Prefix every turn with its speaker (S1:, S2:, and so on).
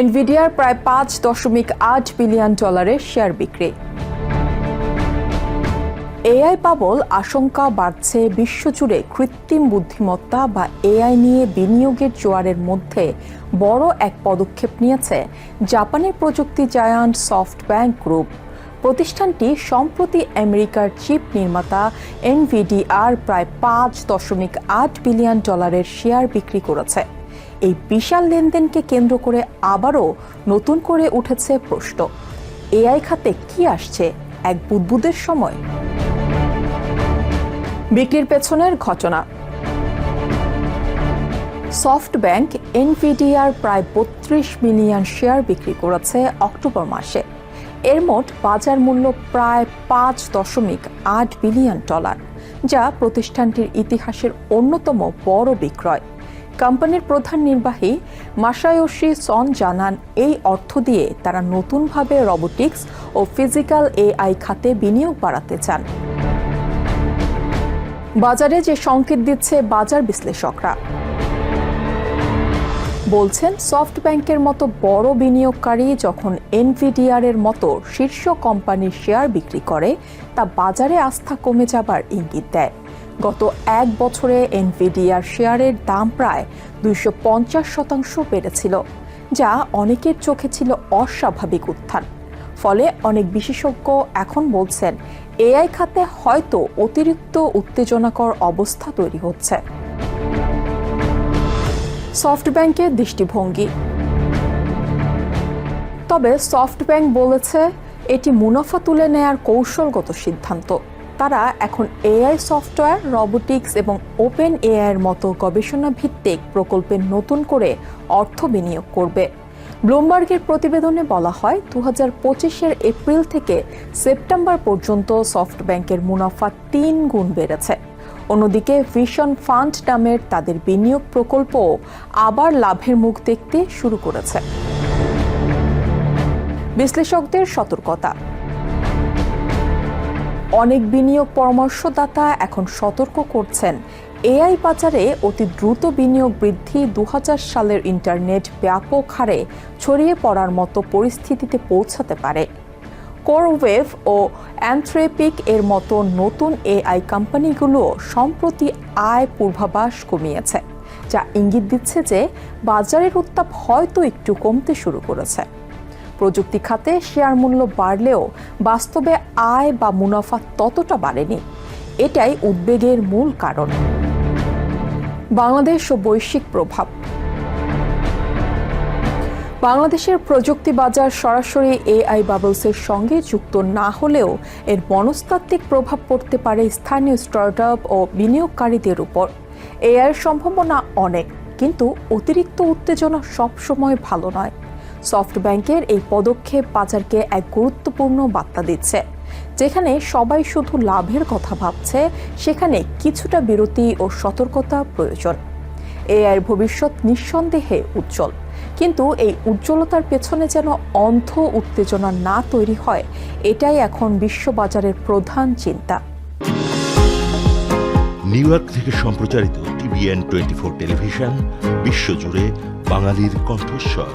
S1: এনভিডিয়ার প্রায় পাঁচ দশমিক আট বিলিয়ন ডলারের শেয়ার বিক্রি। এআই পাবল আশঙ্কা বাড়ছে বিশ্বজুড়ে কৃত্রিম বুদ্ধিমত্তা বা এআই নিয়ে বিনিয়োগের জোয়ারের মধ্যে বড় এক পদক্ষেপ নিয়েছে জাপানের প্রযুক্তি জায়ান্ট সফট ব্যাংক গ্রুপ। প্রতিষ্ঠানটি সম্প্রতি আমেরিকার চিপ নির্মাতা এনভিডিআর প্রায় পাঁচ দশমিক আট বিলিয়ন ডলারের শেয়ার বিক্রি করেছে। এই বিশাল লেনদেনকে কেন্দ্র করে আবারও নতুন করে উঠেছে প্রশ্ন। এআই খাতে কি আসছে এক বুদবুদের সময়? বিক্রির পেছনের ঘটনা। সফট ব্যাংক এনভিডিআর প্রায় বত্রিশ মিলিয়ন শেয়ার বিক্রি করেছে অক্টোবর মাসে। এর মোট বাজার মূল্য প্রায় পাঁচ দশমিক আট বিলিয়ন ডলার, যা প্রতিষ্ঠানটির ইতিহাসের অন্যতম বড় বিক্রয়। কোম্পানির প্রধান নির্বাহী মাসায়োশি সন জানান, এই অর্থ দিয়ে তারা নতুনভাবে রবোটিক্স ও ফিজিক্যাল এআই খাতে বিনিয়োগ বাড়াতে চান। বাজারে যে সংকেত দিচ্ছে বাজার বিশ্লেষকরা। বলছেন, সফট ব্যাংকের মতো বড় বিনিয়োগকারী যখন এনভিডিআর এর মতো শীর্ষ কোম্পানির শেয়ার বিক্রি করে, তা বাজারে আস্থা কমে যাবার ইঙ্গিত দেয়। গত এক বছরে এনভিডিআর শেয়ারের দাম প্রায় দুইশো পঞ্চাশ শতাংশ বেড়েছিল, যা অনেকের চোখে ছিল অস্বাভাবিক উত্থান। ফলে অনেক বিশেষজ্ঞ এখন বলছেন, এআই খাতে হয়তো অতিরিক্ত উত্তেজনাকর অবস্থা তৈরি হচ্ছে। সফট ব্যাংকের দৃষ্টিভঙ্গি। তবে সফট ব্যাংক বলেছে, এটি মুনাফা তুলে নেয়ার কৌশলগত সিদ্ধান্ত। তারা এখন এআই সফটওয়্যার, রবোটিক্স এবং ওপেন এআইয়ের মতো গবেষণা ভিত্তিক প্রকল্পে নতুন করে অর্থ বিনিয়োগ করবে। ব্লুমবার্গের প্রতিবেদনে বলা হয় দু হাজার পঁচিশের এপ্রিল থেকে সেপ্টেম্বর পর্যন্ত সফট ব্যাংকের মুনাফা তিন গুণ বেড়েছে। অন্যদিকে, ভিশন ফান্ড নামের তাদের বিনিয়োগ প্রকল্প আবার লাভের মুখ দেখতে শুরু করেছে। বিশ্লেষকদের সতর্কতা। অনেক বিনিয়োগ পরামর্শদাতা এখন সতর্ক করছেন। এআই বাজারে অতি দ্রুত বিনিয়োগ বৃদ্ধি দু হাজার সালের ইন্টারনেট ব্যাপক হারে ছড়িয়ে পড়ার মতো পরিস্থিতিতে পৌঁছাতে পারে। কোরওয়েভ ও অ্যান্থ্রেপিক এর মতো নতুন এআই কোম্পানিগুলো সম্প্রতি আয় পূর্বাভাস কমিয়েছে, যা ইঙ্গিত দিচ্ছে যে বাজারের উত্তাপ হয়তো একটু কমতে শুরু করেছে। প্রযুক্তি খাতে শেয়ার মূল্য বাড়লেও বাস্তবে আয় বা মুনাফা ততটা বাড়েনি। এটাই উদ্বেগের মূল কারণ। বাংলাদেশ ও বৈশ্বিক প্রভাব। বাংলাদেশের প্রযুক্তি বাজার সরাসরি এআই বাবলসের সঙ্গে যুক্ত না হলেও এর মনস্তাত্ত্বিক প্রভাব পড়তে পারে স্থানীয় স্টার্টআপ ও বিনিয়োগকারীদের উপর। এআইয়ের সম্ভাবনা অনেক, কিন্তু অতিরিক্ত উত্তেজনা সবসময় ভালো নয়। সফট ব্যাংকের এই পদক্ষেপ বাজারকে এক গুরুত্বপূর্ণ বার্তা দিচ্ছে। যেখানে সবাই শুধু লাভের কথা ভাবছে, সেখানে কিছুটা বিরতি ও সতর্কতা প্রয়োজন। এআইয়ের ভবিষ্যৎ নিঃসন্দেহে উজ্জ্বল। কিন্তু এই উজ্জ্বলতার পেছনে যেন অন্ধ উত্তেজনা না তৈরি হয়, এটাই এখন বিশ্ববাজারের প্রধান চিন্তা।
S2: নিউ ইয়র্ক থেকে সম্প্রচারিত টিভিএন টোয়েন্টি ফোর টেলিভিশন, বিশ্বজুড়ে বাঙালির কণ্ঠস্বর।